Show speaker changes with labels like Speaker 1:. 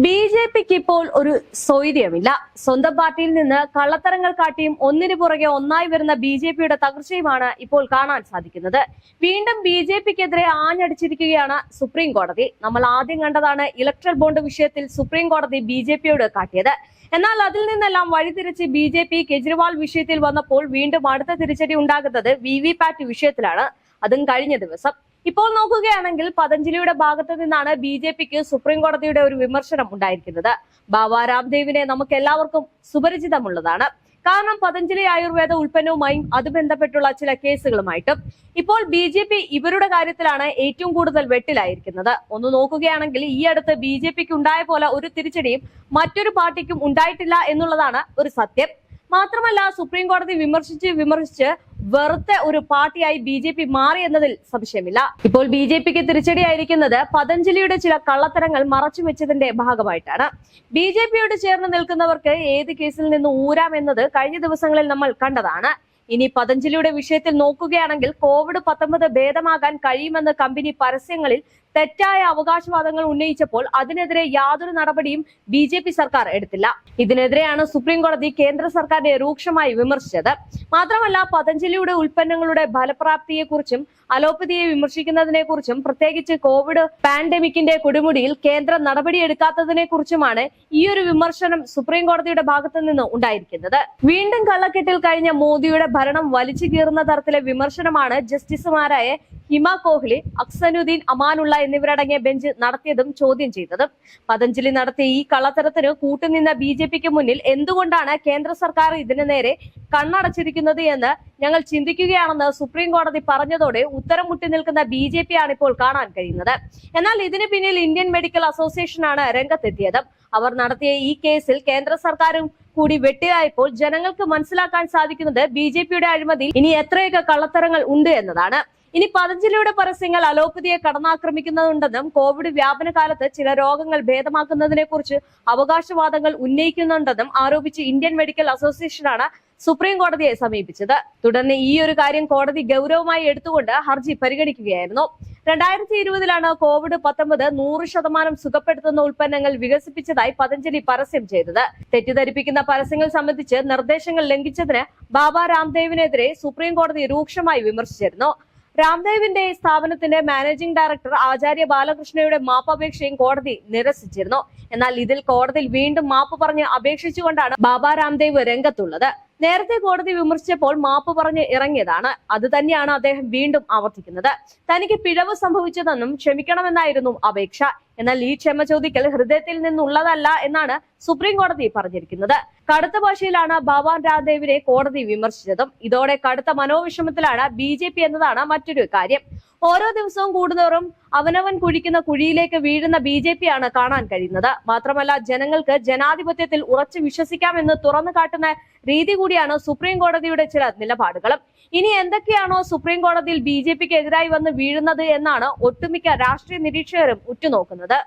Speaker 1: B J പിക്ക് ഇപ്പോൾ ഒരു സ്വൈര്യമില്ല. സ്വന്തം പാർട്ടിയിൽ നിന്ന് കള്ളത്തരങ്ങൾ കാട്ടിയും ഒന്നിനു പുറകെ ഒന്നായി വരുന്ന ബി ജെ പിയുടെ തകർച്ചയുമാണ് ഇപ്പോൾ കാണാൻ സാധിക്കുന്നത്. വീണ്ടും ബി ജെ പിക്കെതിരെ ആഞ്ഞടിച്ചിരിക്കുകയാണ് സുപ്രീം കോടതി. നമ്മൾ ആദ്യം കണ്ടതാണ് ഇലക്ട്രൽ ബോണ്ട് വിഷയത്തിൽ സുപ്രീം കോടതി ബി ജെ പിയോട് കാട്ടിയത്. എന്നാൽ അതിൽ നിന്നെല്ലാം വഴിതിരിച്ച് ബി ജെ പി കെജ്രിവാൾ വിഷയത്തിൽ വന്നപ്പോൾ വീണ്ടും അടുത്ത തിരിച്ചടി ഉണ്ടാകുന്നത് വി വി പാറ്റ് വിഷയത്തിലാണ്. അതും കഴിഞ്ഞ ദിവസം. ഇപ്പോൾ നോക്കുകയാണെങ്കിൽ പതഞ്ജലിയുടെ ഭാഗത്ത് നിന്നാണ് ബി ജെ പിക്ക് സുപ്രീം കോടതിയുടെ ഒരു വിമർശനം ഉണ്ടായിരിക്കുന്നത്. ബാബ രാംദേവിനെ നമുക്ക് എല്ലാവർക്കും സുപരിചിതമുള്ളതാണ്. കാരണം പതഞ്ജലി ആയുർവേദ ഉൽപ്പന്നവുമായും അത് ബന്ധപ്പെട്ടുള്ള ചില കേസുകളുമായിട്ടും ഇപ്പോൾ ബി ജെ പി ഇവരുടെ കാര്യത്തിലാണ് ഏറ്റവും കൂടുതൽ വെട്ടിലായിരിക്കുന്നത്. ഒന്ന് നോക്കുകയാണെങ്കിൽ ഈ അടുത്ത് ബി ജെ പിക്ക് ഉണ്ടായ പോലെ ഒരു തിരിച്ചടിയും മറ്റൊരു പാർട്ടിക്കും ഉണ്ടായിട്ടില്ല എന്നുള്ളതാണ് ഒരു സത്യം. മാത്രമല്ല സുപ്രീം കോടതി വിമർശിച്ച് വിമർശിച്ച് വെറുത്ത ഒരു പാർട്ടിയായി ബി ജെ പി മാറി എന്നതിൽ സംശയമില്ല. ഇപ്പോൾ ബി ജെ പിക്ക് തിരിച്ചടിയായിരിക്കുന്നത് പതഞ്ജലിയുടെ ചില കള്ളത്തരങ്ങൾ മറച്ചു വെച്ചതിന്റെ ഭാഗമായിട്ടാണ്. ബി ജെ പിയോട് ചേർന്ന് നിൽക്കുന്നവർക്ക് ഏത് കേസിൽ നിന്ന് ഊരാം എന്നത് കഴിഞ്ഞ ദിവസങ്ങളിൽ നമ്മൾ കണ്ടതാണ്. ഇനി പതഞ്ജലിയുടെ വിഷയത്തിൽ നോക്കുകയാണെങ്കിൽ കോവിഡ് പത്തൊമ്പത് ഭേദമാകാൻ കഴിയുമെന്ന് കമ്പനി പരസ്യങ്ങളിൽ തെറ്റായ അവകാശവാദങ്ങൾ ഉന്നയിച്ചപ്പോൾ അതിനെതിരെ യാതൊരു നടപടിയും ബി സർക്കാർ എടുത്തില്ല. ഇതിനെതിരെയാണ് സുപ്രീം കോടതി കേന്ദ്ര സർക്കാരിനെ രൂക്ഷമായി വിമർശിച്ചത്. മാത്രമല്ല പതഞ്ജലിയുടെ ഉൽപ്പന്നങ്ങളുടെ ഫലപ്രാപ്തിയെക്കുറിച്ചും അലോപ്പതിയെ വിമർശിക്കുന്നതിനെ കുറിച്ചും പ്രത്യേകിച്ച് കോവിഡ് പാൻഡമിക്കിന്റെ കൊടുമുടിയിൽ കേന്ദ്രം നടപടിയെടുക്കാത്തതിനെ കുറിച്ചുമാണ് ഈ ഒരു വിമർശനം സുപ്രീം കോടതിയുടെ ഭാഗത്തു നിന്ന് ഉണ്ടായിരിക്കുന്നത്. വീണ്ടും കള്ളക്കെട്ടിൽ കഴിഞ്ഞ മോദിയുടെ ഭരണം വലിച്ചു കീറുന്ന തരത്തിലെ വിമർശനമാണ് ജസ്റ്റിസുമാരായ ഹിമ കോഹ്ലി അക്സനുദ്ദീൻ അമാനുള്ള എന്നിവരടങ്ങിയ ബെഞ്ച് നടത്തിയതും ചോദ്യം ചെയ്തതും. പതഞ്ജലി നടത്തിയ ഈ കള്ളത്തരത്തിന് കൂട്ടുനിന്ന ബി മുന്നിൽ എന്തുകൊണ്ടാണ് കേന്ദ്ര സർക്കാർ ഇതിനു നേരെ കണ്ണടച്ചിരിക്കുന്നത് എന്ന് ഞങ്ങൾ ചിന്തിക്കുകയാണെന്ന് സുപ്രീം കോടതി പറഞ്ഞതോടെ ഉത്തരം മുട്ടി നിൽക്കുന്ന ബി ജെ പി ആണ് ഇപ്പോൾ കാണാൻ കഴിയുന്നത്. എന്നാൽ ഇതിന് പിന്നിൽ ഇന്ത്യൻ മെഡിക്കൽ അസോസിയേഷനാണ് രംഗത്തെത്തിയത്. അവർ നടത്തിയ ഈ കേസിൽ കേന്ദ്ര സർക്കാരും കൂടി വെട്ടിയായപ്പോൾ ജനങ്ങൾക്ക് മനസ്സിലാക്കാൻ സാധിക്കുന്നത് ബി ജെ പിയുടെ അഴിമതി ഇനി എത്രയൊക്കെ കള്ളത്തരങ്ങൾ ഉണ്ട് എന്നതാണ്. ഇനി പതഞ്ജലിയുടെ പരസ്യങ്ങൾ അലോപ്പതിയെ കടന്നാക്രമിക്കുന്നുണ്ടെന്നും കോവിഡ് വ്യാപന കാലത്ത് ചില രോഗങ്ങൾ ഭേദമാക്കുന്നതിനെ കുറിച്ച് അവകാശവാദങ്ങൾ ഉന്നയിക്കുന്നുണ്ടെന്നും ആരോപിച്ച് ഇന്ത്യൻ മെഡിക്കൽ അസോസിയേഷനാണ് സുപ്രീം കോടതിയെ സമീപിച്ചത്. തുടർന്ന് ഈ ഒരു കാര്യം കോടതി ഗൗരവമായി എടുത്തുകൊണ്ട് ഹർജി പരിഗണിക്കുകയായിരുന്നു. രണ്ടായിരത്തി ഇരുപതിലാണ് കോവിഡ് പത്തൊമ്പത് നൂറ് ശതമാനം സുഖപ്പെടുത്തുന്ന ഉൽപ്പന്നങ്ങൾ വികസിപ്പിച്ചതായി പതഞ്ജലി പരസ്യം ചെയ്തത്. തെറ്റിദ്ധരിപ്പിക്കുന്ന പരസ്യങ്ങൾ സംബന്ധിച്ച് നിർദ്ദേശങ്ങൾ ലംഘിച്ചതിന് ബാബ രാംദേവിനെതിരെ സുപ്രീം കോടതി രൂക്ഷമായി വിമർശിച്ചിരുന്നു. രാംദേവിന്റെ സ്ഥാപനത്തിന്റെ മാനേജിംഗ് ഡയറക്ടർ ആചാര്യ ബാലകൃഷ്ണയുടെ മാപ്പപേക്ഷയും കോടതി നിരസിച്ചിരുന്നു. എന്നാൽ ഇതിൽ കോടതിയിൽ വീണ്ടും മാപ്പ് പറഞ്ഞ് അപേക്ഷിച്ചുകൊണ്ടാണ് ബാബ രാംദേവ് രംഗത്തുള്ളത്. നേരത്തെ കോടതി വിമർശിച്ചപ്പോൾ മാപ്പ് പറഞ്ഞ് ഇറങ്ങിയതാണ്. അത് തന്നെയാണ് അദ്ദേഹം വീണ്ടും ആവർത്തിക്കുന്നത്. തനിക്ക് പിഴവ് സംഭവിച്ചതെന്നും ക്ഷമിക്കണമെന്നായിരുന്നു അപേക്ഷ. എന്നാൽ ഈ ക്ഷമ ചോദിക്കൽ ഹൃദയത്തിൽ നിന്നുള്ളതല്ല എന്നാണ് സുപ്രീം കോടതി പറഞ്ഞിരിക്കുന്നത്. കടുത്ത ഭാഷയിലാണ് ഭവാൻ രാംദേവിനെ കോടതി വിമർശിച്ചതും. ഇതോടെ കടുത്ത മനോവിഷമത്തിലാണ് ബി ജെ പി എന്നതാണ് മറ്റൊരു കാര്യം. ഓരോ ദിവസവും കൂടുന്നവരും അവനവൻ കുഴിക്കുന്ന കുഴിയിലേക്ക് വീഴുന്ന ബി ജെ പി ആണ് കാണാൻ കഴിയുന്നത്. മാത്രമല്ല ജനങ്ങൾക്ക് ജനാധിപത്യത്തിൽ ഉറച്ചു വിശ്വസിക്കാമെന്ന് തുറന്നു കാട്ടുന്ന രീതി കൂടിയാണ് സുപ്രീം കോടതിയുടെ ചില നിലപാടുകളും. ഇനി എന്തൊക്കെയാണോ സുപ്രീം കോടതിയിൽ ബി ജെ പിക്ക് എതിരായി വന്ന് വീഴുന്നത് എന്നാണ് ഒട്ടുമിക്ക രാഷ്ട്രീയ നിരീക്ഷകരും ഉറ്റുനോക്കുന്നത്.